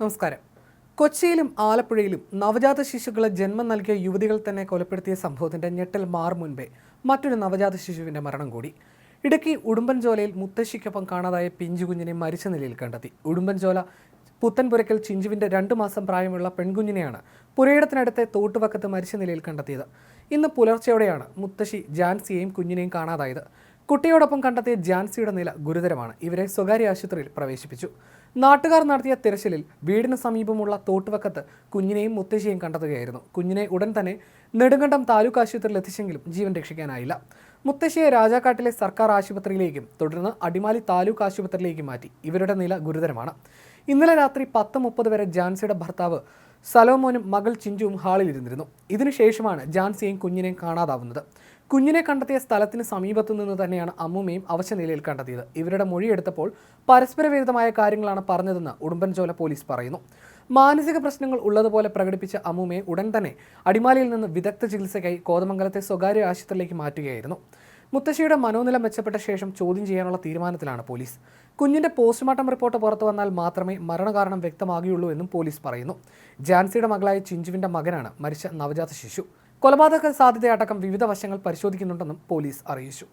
നമസ്കാരം. കൊച്ചിയിലും ആലപ്പുഴയിലും നവജാത ശിശുക്കളെ ജന്മം നൽകിയ യുവതികൾ തന്നെ കൊലപ്പെടുത്തിയ സംഭവത്തിന്റെ ഞെട്ടൽ മാറും മുൻപേ മറ്റൊരു നവജാത ശിശുവിന്റെ മരണം കൂടി. ഇടുക്കി ഉടുമ്പൻചോലയിൽ മുത്തശ്ശിക്കൊപ്പം കാണാതായ പിഞ്ചു കുഞ്ഞിനെ മരിച്ച നിലയിൽ കണ്ടെത്തി. ഉടുമ്പൻചോല പുത്തൻപുരയ്ക്കൽ ചിഞ്ചുവിന്റെ രണ്ടു മാസം പ്രായമുള്ള പെൺകുഞ്ഞിനെയാണ് പുരയിടത്തിനടുത്തെ തോട്ടുവക്കത്ത് മരിച്ച നിലയിൽ കണ്ടെത്തിയത്. ഇന്ന് പുലർച്ചെയോടെയാണ് മുത്തശ്ശി ജാൻസിയെയും കുഞ്ഞിനെയും കാണാതായത്. കുട്ടിയോടൊപ്പം കണ്ടെത്തിയ ജാൻസിയുടെ നില ഗുരുതരമാണ്. ഇവരെ സ്വകാര്യ ആശുപത്രിയിൽ പ്രവേശിപ്പിച്ചു. നാട്ടുകാർ നടത്തിയ തിരച്ചിലിൽ വീടിന് സമീപമുള്ള തോട്ടുവക്കത്ത് കുഞ്ഞിനെയും മുത്തശ്ശിയെയും കണ്ടെത്തുകയായിരുന്നു. കുഞ്ഞിനെ ഉടൻ തന്നെ നെടുങ്കണ്ടം താലൂക്ക് ആശുപത്രിയിൽ എത്തിച്ചെങ്കിലും ജീവൻ രക്ഷിക്കാനായില്ല. മുത്തശ്ശിയെ രാജാക്കാട്ടിലെ സർക്കാർ ആശുപത്രിയിലേക്കും തുടർന്ന് അടിമാലി താലൂക്ക് ആശുപത്രിയിലേക്കും മാറ്റി. ഇവരുടെ നില ഗുരുതരമാണ്. ഇന്നലെ രാത്രി പത്ത് മുപ്പത് വരെ ജാൻസിയുടെ ഭർത്താവ് സലോമോനും മകൾ ചിഞ്ചുവും ഹാളിലിരുന്നിരുന്നു. ഇതിനുശേഷമാണ് ജാൻസിയെയും കുഞ്ഞിനെയും കാണാതാവുന്നത്. കുഞ്ഞിനെ കണ്ടെത്തിയ സ്ഥലത്തിന് സമീപത്തു നിന്ന് തന്നെയാണ് അമ്മുമ്മയും അവശനിലയിൽ കണ്ടെത്തിയത്. ഇവരുടെ മൊഴിയെടുത്തപ്പോൾ പരസ്പര വിരുദ്ധമായ കാര്യങ്ങളാണ് പറഞ്ഞതെന്ന് ഉടുമ്പൻചോല പോലീസ് പറയുന്നു. മാനസിക പ്രശ്നങ്ങൾ ഉള്ളതുപോലെ പ്രകടിപ്പിച്ച അമ്മുമ്മയെ ഉടൻ തന്നെ അടിമാലിയിൽ നിന്ന് വിദഗ്ധ ചികിത്സയ്ക്കായി കോതമംഗലത്തെ സ്വകാര്യ ആശുപത്രിയിലേക്ക് മാറ്റുകയായിരുന്നു. മുത്തശ്ശിയുടെ മനോനില മെച്ചപ്പെട്ട ശേഷം ചോദ്യം ചെയ്യാനുള്ള തീരുമാനത്തിലാണ് പോലീസ്. കുഞ്ഞിന്റെ പോസ്റ്റ്മോർട്ടം റിപ്പോർട്ട് പുറത്തു വന്നാൽ മാത്രമേ മരണകാരണം വ്യക്തമാകുകയുള്ളൂ എന്നും പോലീസ് പറയുന്നു. ജാൻസിയുടെ മകളായ ചിഞ്ചുവിന്റെ മകനാണ് മരിച്ച നവജാത ശിശു. കൊലപാതക സാധ്യതയടക്കം വിവിധ വശങ്ങൾ പരിശോധിക്കുന്നുണ്ടെന്നും പോലീസ് അറിയിച്ചു